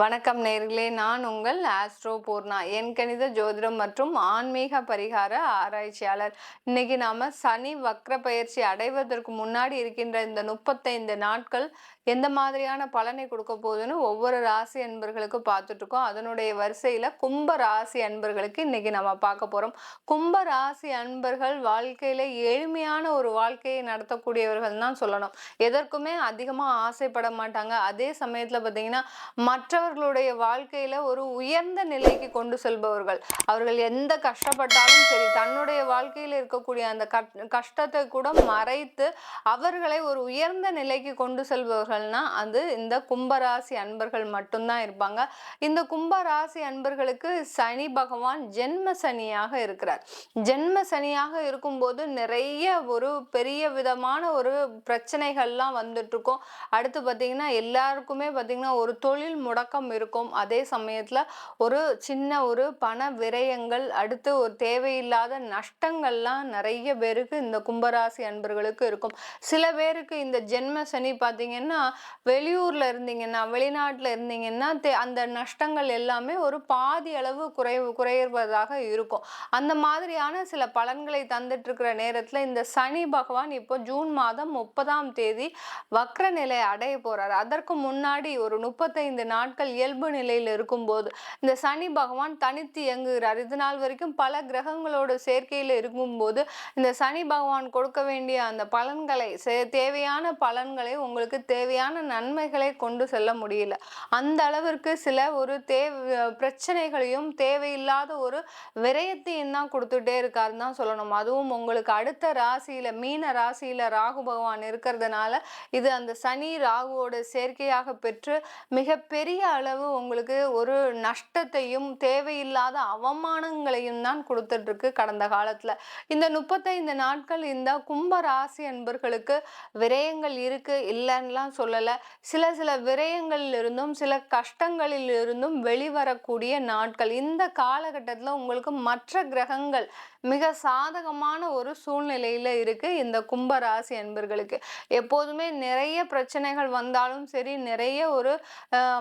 வணக்கம் நேர்களே. நான் உங்கள் ஆஸ்ட்ரோ பூர்ணா. என் கணித ஜோதிடம் மற்றும் ஆன்மீக பரிகார ஆராய்ச்சியாளர். இன்னைக்கு நாம சனி வக்ர பயிற்சி அடைவதற்கு முன்னாடி இருக்கின்ற இந்த முப்பத்தைந்து நாட்கள் எந்த மாதிரியான பலனை கொடுக்க போகுதுன்னு ஒவ்வொரு ராசி அன்பர்களுக்கு பார்த்துட்டு இருக்கோம் அதனுடைய வரிசையில கும்ப ராசி அன்பர்களுக்கு இன்னைக்கு நம்ம பார்க்க போறோம். கும்ப ராசி அன்பர்கள் வாழ்க்கையில எளிமையான ஒரு வாழ்க்கையை நடத்தக்கூடியவர்கள் தான் சொல்லணும். எதற்குமே அதிகமா ஆசைப்பட மாட்டாங்க. அதே சமயத்துல பார்த்தீங்கன்னா அவர்களுடைய வாழ்க்கையில ஒரு உயர்ந்த நிலைக்கு கொண்டு செல்பவர்கள். அவர்கள் எந்த கஷ்டப்பட்டாலும் சரி தன்னுடைய வாழ்க்கையில் இருக்கக்கூடிய அந்த கட்- கஷ்டத்தை கூட மறைத்து அவர்களை ஒரு உயர்ந்த நிலைக்கு கொண்டு செல்பவர்கள்னா அது இந்த கும்பராசி அன்பர்கள் மட்டும்தான் இருப்பாங்க. இந்த கும்பராசி அன்பர்களுக்கு சனி பகவான் ஜென்ம சனியாக இருக்கிறார். ஜென்ம சனியாக இருக்கும்போது நிறைய ஒரு பெரிய விதமான ஒரு பிரச்சனைகள்லாம் வந்துட்டு இருக்கும் அடுத்து பார்த்தீங்கன்னா எல்லாருக்குமே பார்த்தீங்கன்னா ஒரு தொழில் முடக்கம் இருக்கும். அதே சமயத்தில் ஒரு சின்ன ஒரு பண விரயங்கள் அடுத்து ஒரு தேவையில்லாத நஷ்டங்கள்லாம் நிறைய பேருக்கு இந்த கும்பராசி அன்பர்களுக்கு இருக்கும். சில பேருக்கு இந்த ஜென்ம சனி பார்த்தீங்கன்னா வெளியூர்ல இருந்தீங்கன்னா வெளிநாட்டில் இருந்தீங்கன்னா தே- அந்த நஷ்டங்கள் எல்லாமே ஒரு பாதி அளவு குறைவு குறைவதாக இருக்கும். அந்த மாதிரியான சில பலன்களை தந்துட்டு இருக்கிற நேரத்தில் இந்த சனி பகவான் இப்போ ஜூன் மாதம் முப்பதாம் தேதி வக்ர நிலை அடைய போறாரு. அதற்கு முன்னாடி ஒரு முப்பத்தைந்து நாட்கள் இயல்பு நிலையில் இருக்கும்போது இந்த சனி பகவான் தனித்து இயங்குகிறார். இது நாள் வரைக்கும் பல கிரகங்களோட சேர்க்கையில் இருக்கும்போது இந்த சனி பகவான் கொடுக்க வேண்டிய அந்த பலன்களை சே- தேவையான பலன்களை உங்களுக்கு தேவையான நன்மைகளை கொண்டு செல்ல முடியல. அந்த அளவிற்கு சில ஒரு தேவை பிரச்சனைகளையும் தேவையில்லாத ஒரு விரயத்தையும் தான் கொடுத்துட்டே இருக்காருன்னு தான் சொல்லணும். அதுவும் உங்களுக்கு அடுத்த ராசியில் மீன ராசியில் ராகு பகவான் இருக்கிறதுனால இது அந்த சனி ராகுவோட சேர்க்கையாக பெற்று மிகப்பெரிய அளவு உங்களுக்கு ஒரு நஷ்டத்தையும் தேவையில்லாத அவமானங்களையும் தான் கொடுத்துட்ருக்கு கடந்த காலத்தில். இந்த முப்பத்தைந்து நாட்கள் இந்த கும்ப ராசி அன்பர்களுக்கு விரயங்கள் இருக்குது இல்லைன்னெலாம் சொல்லலை. சில சில விரயங்களில் இருந்தும் சில கஷ்டங்களில் இருந்தும் வெளிவரக்கூடிய நாட்கள். இந்த காலகட்டத்தில் உங்களுக்கு மற்ற கிரகங்கள் மிக சாதகமான ஒரு சூழ்நிலையில் இருக்குது இந்த கும்ப ராசி அன்பர்களுக்கு. எப்போதுமே நிறைய பிரச்சனைகள் வந்தாலும் சரி நிறைய ஒரு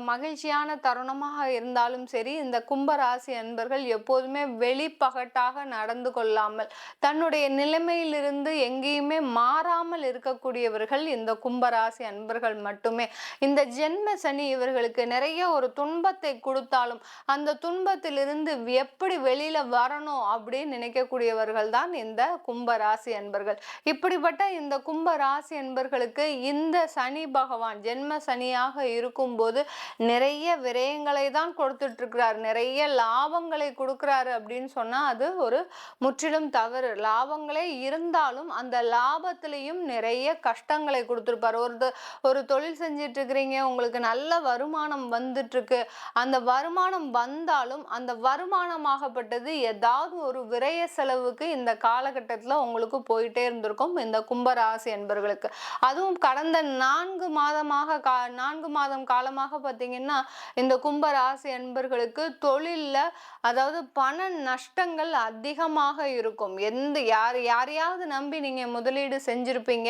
மகிழ்ச்சி மகிழ்ச்சியான தருணமாக இருந்தாலும் சரி இந்த கும்பராசி அன்பர்கள் எப்போதுமே வெளிப்பகட்டாக நடந்து கொள்ளாமல் தன்னுடைய நிலைமையிலிருந்து எங்கேயுமே மாறாமல் இருக்கக்கூடியவர்கள் இந்த கும்பராசி அன்பர்கள் மட்டுமே. இந்த ஜென்ம சனி இவர்களுக்கு நிறைய ஒரு துன்பத்தை கொடுத்தாலும் அந்த துன்பத்திலிருந்து எப்படி வெளியில வரணும் அப்படின்னு நினைக்கக்கூடியவர்கள் தான் இந்த கும்பராசி அன்பர்கள். இப்படிப்பட்ட இந்த கும்பராசி அன்பர்களுக்கு இந்த சனி பகவான் ஜென்ம சனியாக இருக்கும்போது நிறைய நிறைய விரயங்களை தான் கொடுத்துட்டு இருக்கிறார் நிறைய லாபங்களை கொடுக்குறாரு அப்படின்னு சொன்னா அது ஒரு முற்றிலும் தவறு. லாபங்களே இருந்தாலும் அந்த லாபத்திலையும் நிறைய கஷ்டங்களை கொடுத்துருப்பாரு. ஒரு ஒரு தொழில் செஞ்சிட்டு இருக்கிறீங்க உங்களுக்கு நல்ல வருமானம் வந்துட்டு இருக்கு அந்த வருமானம் வந்தாலும் அந்த வருமானமாகப்பட்டது ஏதாவது ஒரு விரய செலவுக்கு இந்த காலகட்டத்தில் உங்களுக்கு போயிட்டே இருந்திருக்கும் இந்த கும்பராசி என்பவர்களுக்கு அதுவும் கடந்த நான்கு மாதமாக கா நான்கு மாதம் காலமாக பார்த்தீங்கன்னா இந்த கும்பராசி அன்பர்களுக்கு தொழிலில் அதாவது பண நஷ்டங்கள் அதிகமாக இருக்கும். எந்த யார் யாரையாவது நம்பி நீங்க முதலீடு செஞ்சுருப்பீங்க.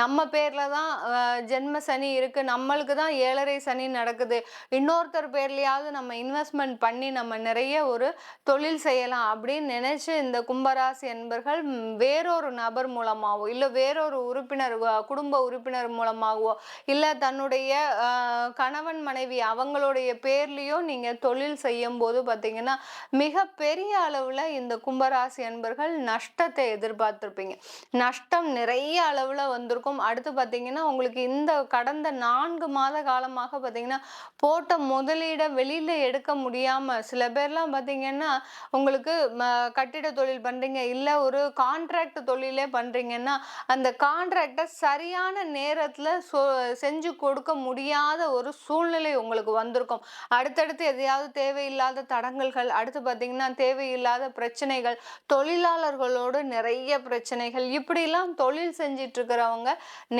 நம்ம பேர்ல தான் ஜென்ம சனி இருக்கு. நம்மளுக்கு தான் ஏழரை சனி நடக்குது. இன்னொருத்தர் பேர்லையாவது நம்ம இன்வெஸ்ட்மெண்ட் பண்ணி நம்ம நிறைய ஒரு தொழில் செய்யலாம் அப்படின்னு நினைச்சு இந்த கும்பராசி என்பர்கள் வேறொரு நபர் மூலமாகவோ இல்லை வேறொரு உறுப்பினர் குடும்ப உறுப்பினர் மூலமாகவோ இல்லை தன்னுடைய கணவன் மனைவி அவங்களுடைய பேர்லேயும் நீங்கள் தொழில் செய்யும் போது பார்த்தீங்கன்னா மிக பெரிய அளவில் இந்த கும்பராசி அன்பர்கள் நஷ்டத்தை எதிர்பார்த்துருப்பீங்க. நஷ்டம் நிறைய அளவில் வந்திருக்கும். அடுத்து பார்த்தீங்கன்னா உங்களுக்கு இந்த கடந்த நான்கு மாத காலமாக பார்த்தீங்கன்னா போட்ட முதலீடை வெளியில் எடுக்க முடியாமல் சில பேர்லாம் பார்த்தீங்கன்னா உங்களுக்கு கட்டிட தொழில் பண்ணுறீங்க இல்லை ஒரு கான்ட்ராக்ட் தொழிலே பண்ணுறீங்கன்னா அந்த கான்ட்ராக்டை சரியான நேரத்தில் சொ- செஞ்சு கொடுக்க முடியாத ஒரு சூழ்நிலை உங்களுக்கு வந்திருக்கும். அடுத்தடுத்து எதையாவது தேவையில்லாத தடங்கல்கள் அடுத்து பார்த்தீங்கன்னா தேவையில்லாத பிரச்சனைகள் தொழிலாளர்களோடு நிறைய பிரச்சனைகள் இப்படிலாம் தொழில் செஞ்சிட்டு இருக்கிறவங்க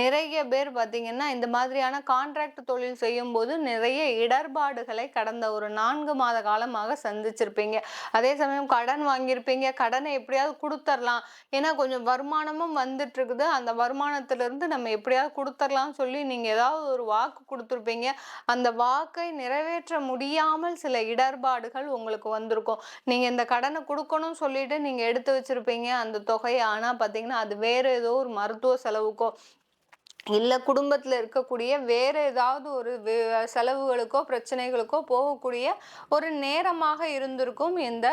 நிறைய பேர் பார்த்தீங்கன்னா இந்த மாதிரியான கான்ட்ராக்ட் தொழில் செய்யும் போது நிறைய இடர்பாடுகளை கடந்த ஒரு நான்கு மாத காலமாக சந்திச்சிருப்பீங்க. அதே சமயம் கடன் வாங்கியிருப்பீங்க. கடனை எப்படியாவது கொடுத்துர்லாம். ஏன்னா கொஞ்சம் வருமானமும் வந்துட்டு இருக்குது அந்த வருமானத்திலிருந்து நம்ம எப்படியாவது கொடுத்துர்லாம் சொல்லி நீங்கள் ஏதாவது ஒரு வாக்கு கொடுத்துருப்பீங்க. அந்த வாக்கை நிறைவேற்ற முடியாமல் சில இடர்பாடுகள் உங்களுக்கு வந்திருக்கும். நீங்க இந்த கடனை கொடுக்கணும்னு சொல்லிட்டு நீங்க எடுத்து வச்சிருப்பீங்க அந்த தொகையை. ஆனா பாத்தீங்கன்னா அது வேற ஏதோ ஒரு மருத்துவ செலவுக்கோ இல்லை குடும்பத்தில் இருக்கக்கூடிய வேறு ஏதாவது ஒரு செலவுகளுக்கோ பிரச்சனைகளுக்கோ போகக்கூடிய ஒரு நேரமாக இருந்திருக்கும் இந்த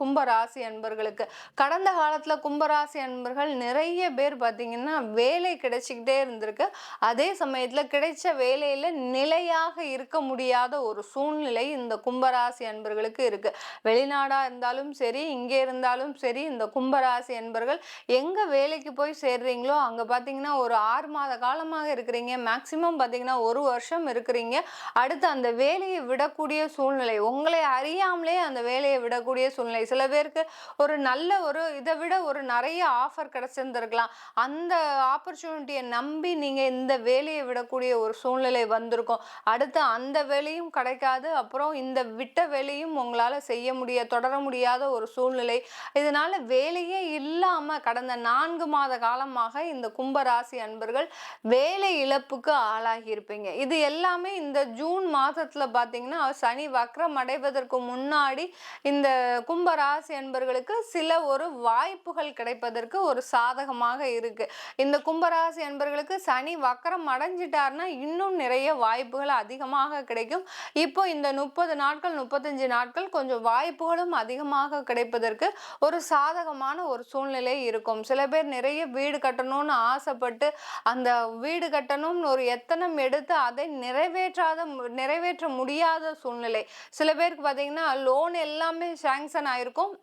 கும்பராசி அன்பர்களுக்கு. கடந்த காலத்தில் கும்பராசி அன்பர்கள் நிறைய பேர் பார்த்திங்கன்னா வேலை கிடைச்சிக்கிட்டே இருந்திருக்கு. அதே சமயத்தில் கிடைச்ச வேலையில் நிலையாக இருக்க முடியாத ஒரு சூழ்நிலை இந்த கும்பராசி அன்பர்களுக்கு இருக்குது வெளிநாடாக இருந்தாலும் சரி இங்கே இருந்தாலும் சரி இந்த கும்பராசி அன்பர்கள் எங்கே வேலைக்கு போய் சேர்றீங்களோ அங்கே பார்த்திங்கன்னா ஒரு ஆறு மாதம் மாத காலமாக இருக்கிறீங்க. மேக்சிமம் பார்த்தீங்கன்னா ஒரு வருஷம் இருக்கிறீங்க. அடுத்து அந்த வேலையை விடக்கூடிய சூழ்நிலை உங்களை அறியாமலே அந்த வேலையை விடக்கூடிய சூழ்நிலை. சில பேருக்கு ஒரு நல்ல ஒரு இதை விட ஒரு நிறைய ஆஃபர் கிடச்சிருந்துருக்கலாம். அந்த ஆப்பர்ச்சுனிட்டியை நம்பி நீங்கள் இந்த வேலையை விடக்கூடிய ஒரு சூழ்நிலை வந்திருக்கும். அடுத்து அந்த வேலையும் கிடைக்காது. அப்புறம் இந்த விட்ட வேலையும் உங்களால் செய்ய முடிய தொடர முடியாத ஒரு சூழ்நிலை. இதனால் வேலையே இல்லாமல் கடந்த நான்கு மாத காலமாக இந்த கும்பராசி அன்பர்கள் வேலை இழப்புக்கு ஆளாகி இருப்பீங்க. இது எல்லாமே இந்த ஜூன் மாதத்துல பாத்தீங்கன்னா சனி வக்ரம் அடைவதற்கு முன்னாடி இந்த கும்பராசி என்பர்களுக்கு சில ஒரு வாய்ப்புகள் கிடைப்பதற்கு ஒரு சாதகமாக இருக்கு. இந்த கும்பராசி என்பர்களுக்கு சனி வக்ரம் அடைஞ்சிட்டாருன்னா இன்னும் நிறைய வாய்ப்புகள் அதிகமாக கிடைக்கும். இப்போ இந்த முப்பது நாட்கள் முப்பத்தஞ்சு நாட்கள் கொஞ்சம் வாய்ப்புகளும் அதிகமாக கிடைப்பதற்கு ஒரு சாதகமான ஒரு சூழ்நிலை இருக்கும். சில பேர் நிறைய வீடு கட்டணும்னு ஆசைப்பட்டு அந்த வீடு கட்டணும்னு ஒரு எத்தனம் எடுத்து அதை நிறைவேற்றாத நிறைவேற்ற முடியாத சூழ்நிலை. சில பேருக்கு பார்த்தீங்கன்னா லோன் எல்லாமே சாங்ஷன் ஆயிருக்கும்.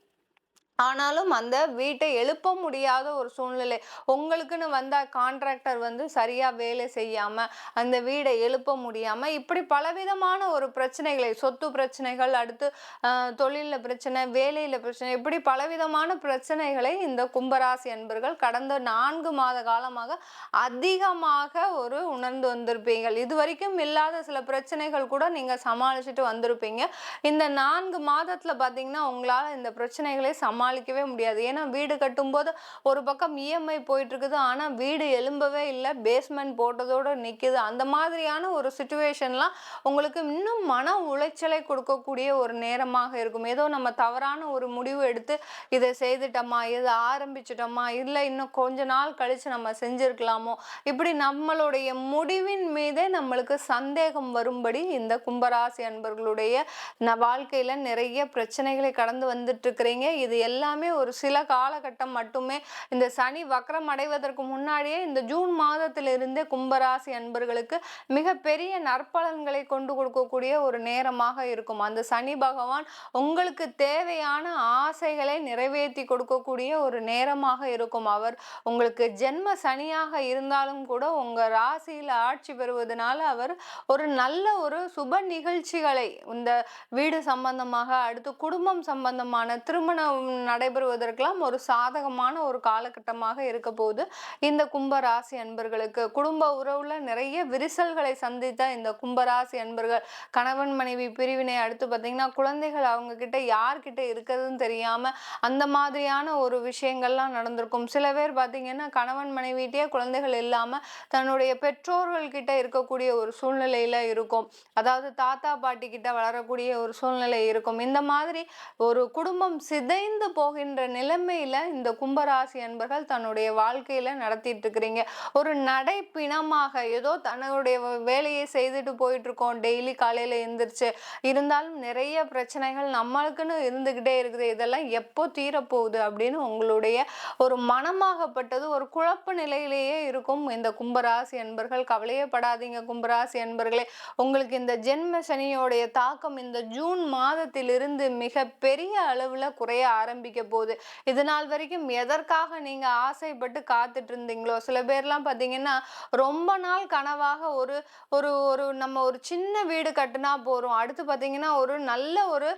ஆனாலும் அந்த வீட்டை எழுப்ப முடியாத ஒரு சூழ்நிலை. உங்களுக்குன்னு வந்த கான்ட்ராக்டர் வந்து சரியாக வேலை செய்யாமல் அந்த வீடை எழுப்ப முடியாம இப்படி பலவிதமான ஒரு பிரச்சனைகளை சொத்து பிரச்சனைகள் அடுத்து தொழிலில் பிரச்சனை வேலையில் பிரச்சனை இப்படி பலவிதமான பிரச்சனைகளை இந்த கும்பராசி அன்பர்கள் கடந்த நான்கு மாத காலமாக அதிகமாக ஒரு உணர்ந்து வந்திருப்பீங்கள் இது வரைக்கும் இல்லாத சில பிரச்சனைகள் கூட நீங்கள் சமாளிச்சுட்டு வந்திருப்பீங்க. இந்த நான்கு மாதத்தில் பார்த்தீங்கன்னா உங்களால் இந்த பிரச்சனைகளை சமாளிக்கவே முடியாது. ஏன்னா வீடு கட்டும்போது ஒரு பக்கம் இஎம்ஐ போயிட்டுருக்குது. ஆனால் வீடு எழும்பவே இல்லை. பேஸ்மெண்ட் போட்டதோட நிற்கிது அந்த மாதிரியான ஒரு சுச்சுவேஷன்லாம் உங்களுக்கு இன்னும் மன உளைச்சலை கொடுக்கக்கூடிய ஒரு நேரமாக இருக்கும். ஏதோ நம்ம தவறான ஒரு முடிவு எடுத்து இதை செய்துட்டோமா? இதை ஆரம்பிச்சிட்டோமா? இல்லை இன்னும் கொஞ்ச நாள் கழித்து நம்ம செஞ்சுருக்கலாமோ? இப்படி நம்மளுடைய முடிவின் மீதே நம்மளுக்கு சந்தேகம் வரும்படி இந்த கும்பராசி அன்பர்களுடைய வாழ்க்கையில் நிறைய பிரச்சனைகளை கடந்து வந்துட்டு இருக்கிறீங்க இது எல்லாமே ஒரு சில காலகட்டம் மட்டுமே இந்த சனி வக்ரம் அடைவதற்கு முன்னாடியே இந்த ஜூன் மாதத்திலிருந்தே கும்பராசி அன்பர்களுக்கு மிகப்பெரிய நற்பலன்களை கொண்டு கொடுக்கக்கூடிய ஒரு நேரமாக இருக்கும். அந்த சனி பகவான் உங்களுக்கு தேவையான ஆசைகளை நிறைவேற்றி கொடுக்கக்கூடிய ஒரு நேரமாக இருக்கும். அவர் உங்களுக்கு ஜென்ம சனியாக இருந்தாலும் கூட உங்கள் ராசியில் ஆட்சி பெறுவதனால அவர் ஒரு நல்ல ஒரு சுப நிகழ்ச்சிகளை இந்த வீடு சம்பந்தமாக அடுத்து குடும்பம் சம்பந்தமான திருமணம் நடைபெறுவதற்கெல்லாம் ஒரு சாதகமான ஒரு காலகட்டமாக இருக்க போகுது. இந்த கும்பராசி அன்பர்களுக்கு குடும்ப உறவுல நிறைய விரிசல்களை சந்தித்த இந்த கும்பராசி அன்பர்கள் கணவன் மனைவி பிரிவினை அடுத்து பார்த்தீங்கன்னா குழந்தைகள் அவங்க கிட்ட யார்கிட்ட இருக்கிறதுன்னு தெரியாம அந்த மாதிரியான ஒரு விஷயங்கள்லாம் நடந்திருக்கும். சில பேர் பார்த்தீங்கன்னா கணவன் மனைவிட்டே குழந்தைகள் இல்லாம தன்னுடைய பெற்றோர்கள் கிட்ட இருக்கக்கூடிய ஒரு சூழ்நிலையில இருக்கும். அதாவது தாத்தா பாட்டி கிட்ட வளரக்கூடிய ஒரு சூழ்நிலை இருக்கும். இந்த மாதிரி ஒரு குடும்பம் சிதைந்து போகின்ற நிலைமையில இந்த கும்பராசி அன்பர்கள் தன்னுடைய வாழ்க்கையில நடத்திட்டு இருக்கிறீங்க. ஒரு நடைப்பிணமாக ஏதோ தன்னுடைய வேலையை செய்துட்டு போயிட்டு இருக்கோம் டெய்லி காலையில எந்திரிச்சு. இருந்தாலும் நிறைய பிரச்சனைகள் நம்மளுக்குன்னு இருந்துகிட்டே இருக்குது. இதெல்லாம் எப்போ தீரப்போகுது அப்படின்னு உங்களுடைய ஒரு மனமாகப்பட்டது ஒரு குழப்ப நிலையிலேயே இருக்கும். இந்த கும்பராசி அன்பர்கள் கவலையே படாதீங்க கும்பராசி அன்பர்களே. உங்களுக்கு இந்த ஜென்ம சனியோடைய தாக்கம் இந்த ஜூன் மாதத்திலிருந்து மிக பெரிய அளவுல குறைய ஆரம்பிக்க போகுது இது நாள் வரைக்கும் எதற்காக நீங்க ஆசைப்பட்டு காத்துட்டு இருந்தீங்களோ சில பேர்லாம் பாத்தீங்கன்னா ரொம்ப நாள் கனவாக ஒரு ஒரு ஒரு நம்ம ஒரு சின்ன வீடு கட்டினா போறோம் அடுத்து பார்த்தீங்கன்னா ஒரு நல்ல ஒரு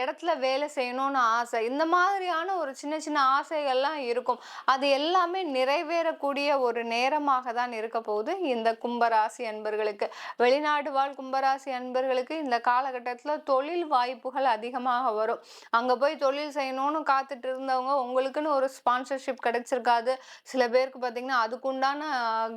இடத்துல வேலை செய்யணும்னு ஆசை. இந்த மாதிரியான ஒரு சின்ன சின்ன ஆசைகள்லாம் இருக்கும். அது எல்லாமே நிறைவேறக்கூடிய ஒரு நேரமாக தான் இருக்க போகுது இந்த கும்பராசி அன்பர்களுக்கு. வெளிநாடு வாழ் கும்பராசி அன்பர்களுக்கு இந்த காலகட்டத்தில் தொழில் வாய்ப்புகள் அதிகமாக வரும். அங்க போய் தொழில் செய்யணும் வேணும்னு காத்துட்டு இருந்தவங்க உங்களுக்குன்னு ஒரு ஸ்பான்சர்ஷிப் கிடைச்சிருக்காது. சில பேருக்கு பார்த்தீங்கன்னா அதுக்குண்டான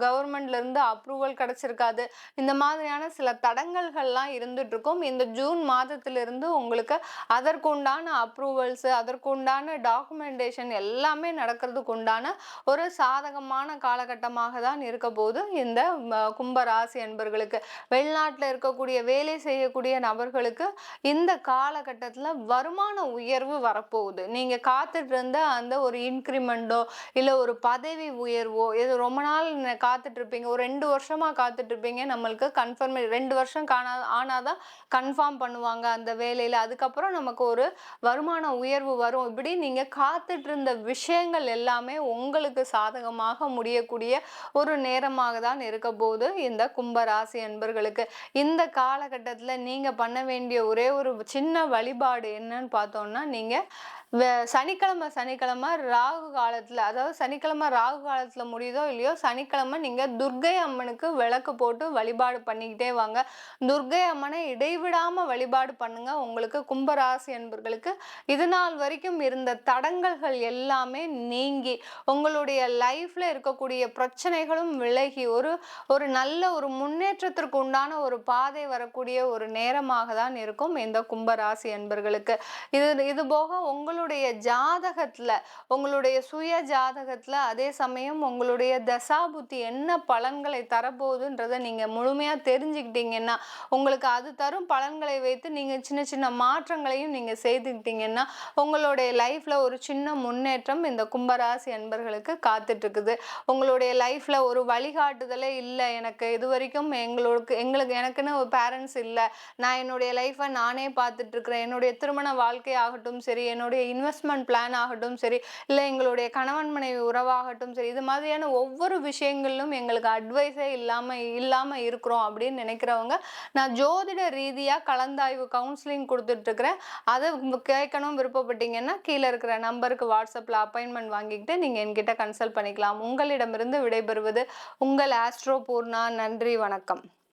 கவர்மெண்ட்லேருந்து அப்ரூவல் கிடைச்சிருக்காது. இந்த மாதிரியான சில தடங்கல்கள்லாம் இருந்துட்டு இருக்கும் இந்த ஜூன் மாதத்திலிருந்து உங்களுக்கு அதற்குண்டான அப்ரூவல்ஸு அதற்குண்டான டாக்குமெண்டேஷன் எல்லாமே நடக்கிறதுக்கு உண்டான ஒரு சாதகமான காலகட்டமாக தான் இருக்க போது இந்த கும்பராசி என்பர்களுக்கு வெளிநாட்டில் இருக்கக்கூடிய வேலை செய்யக்கூடிய நபர்களுக்கு இந்த காலகட்டத்தில் வருமான உயர்வு வரப்போகுது. நீங்கள் காத்துட்டு இருந்த அந்த ஒரு இன்க்ரிமெண்ட்டோ இல்லை ஒரு பதவி உயர்வோ இது ரொம்ப நாள் காத்துட்டு இருப்பீங்க ஒரு ரெண்டு வருஷமாக காத்துட்டு இருப்பீங்க நம்மளுக்கு கன்ஃபர்ம் ரெண்டு வருஷம் காணா ஆனாதான் கன்ஃபார்ம் பண்ணுவாங்க அந்த வேலையில். அதுக்கப்புறம் நமக்கு ஒரு வருமான உயர்வு வரும். இப்படி நீங்கள் காத்துட்டு இருந்த விஷயங்கள் எல்லாமே உங்களுக்கு சாதகமாக முடியக்கூடிய ஒரு நேரமாக தான் இருக்க போது இந்த கும்பராசி அன்பர்களுக்கு. இந்த காலகட்டத்தில் நீங்கள் பண்ண வேண்டிய ஒரே ஒரு சின்ன வழிபாடு என்னன்னு பார்த்தோம்னா நீங்கள் சனிக்கிழமை சனிக்கிழமை ராகு காலத்தில் அதாவது சனிக்கிழமை ராகு காலத்தில் முடியுதோ இல்லையோ சனிக்கிழமை நீங்கள் துர்கை அம்மனுக்கு விளக்கு போட்டு வழிபாடு பண்ணிக்கிட்டே வாங்க. துர்கை அம்மனை இடைவிடாமல் வழிபாடு பண்ணுங்கள் உங்களுக்கு கும்பராசி என்பர்களுக்கு இது நாள் வரைக்கும் இருந்த தடங்கல்கள் எல்லாமே நீங்கி உங்களுடைய லைஃப்பில் இருக்கக்கூடிய பிரச்சனைகளும் விலகி ஒரு ஒரு நல்ல ஒரு முன்னேற்றத்திற்கு உண்டான ஒரு பாதை வரக்கூடிய ஒரு நேரமாக தான் இருக்கும் இந்த கும்பராசி என்பர்களுக்கு இது இது போக உங்களுடைய உங்களுடைய ஜாதகத்தில் உங்களுடைய சுய ஜாதகத்தில் அதே சமயம் உங்களுடைய தசாபுத்தி என்ன பலன்களை தரப்போகுதுன்றதை நீங்கள் முழுமையாக தெரிஞ்சுக்கிட்டீங்கன்னா உங்களுக்கு அது தரும் பலன்களை வைத்து நீங்கள் சின்ன சின்ன மாற்றங்களையும் நீங்கள் செய்துக்கிட்டீங்கன்னா உங்களுடைய லைஃப்பில் ஒரு சின்ன முன்னேற்றம் இந்த கும்பராசி அன்பர்களுக்கு காத்துட்ருக்குது. உங்களுடைய லைஃப்பில் ஒரு வழிகாட்டுதலே இல்லை. எனக்கு இது வரைக்கும் எங்களுக்கு எங்களுக்கு எனக்குன்னு ஒரு பேரண்ட்ஸ் இல்லை. நான் என்னுடைய லைஃப்பை நானே பார்த்துட்ருக்குறேன். என்னுடைய திருமண வாழ்க்கை ஆகட்டும் சரி என்னுடைய இன்வெஸ்ட்மெண்ட் பிளான் ஆகட்டும் சரி இல்லை எங்களுடைய கணவன் மனைவி உறவாகட்டும் சரி இது மாதிரியான ஒவ்வொரு விஷயங்களிலும் எங்களுக்கு அட்வைஸே இல்லாமல் இல்லாமல் இருக்கிறோம் அப்படின்னு நினைக்கிறவங்க நான் ஜோதிட ரீதியாக கலந்தாய்வு கவுன்சிலிங் கொடுத்துட்ருக்குறேன். அதை கேட்கணும் விருப்பப்பட்டீங்கன்னா கீழே இருக்கிற நம்பருக்கு வாட்ஸ்அப்பில் அப்பாயின்மெண்ட் வாங்கிக்கிட்டு நீங்கள் என்கிட்ட கன்சல்ட் பண்ணிக்கலாம். உங்களிடமிருந்து விடைபெறுவது உங்கள் ஆஸ்ட்ரோ பூர்ணா. நன்றி வணக்கம்.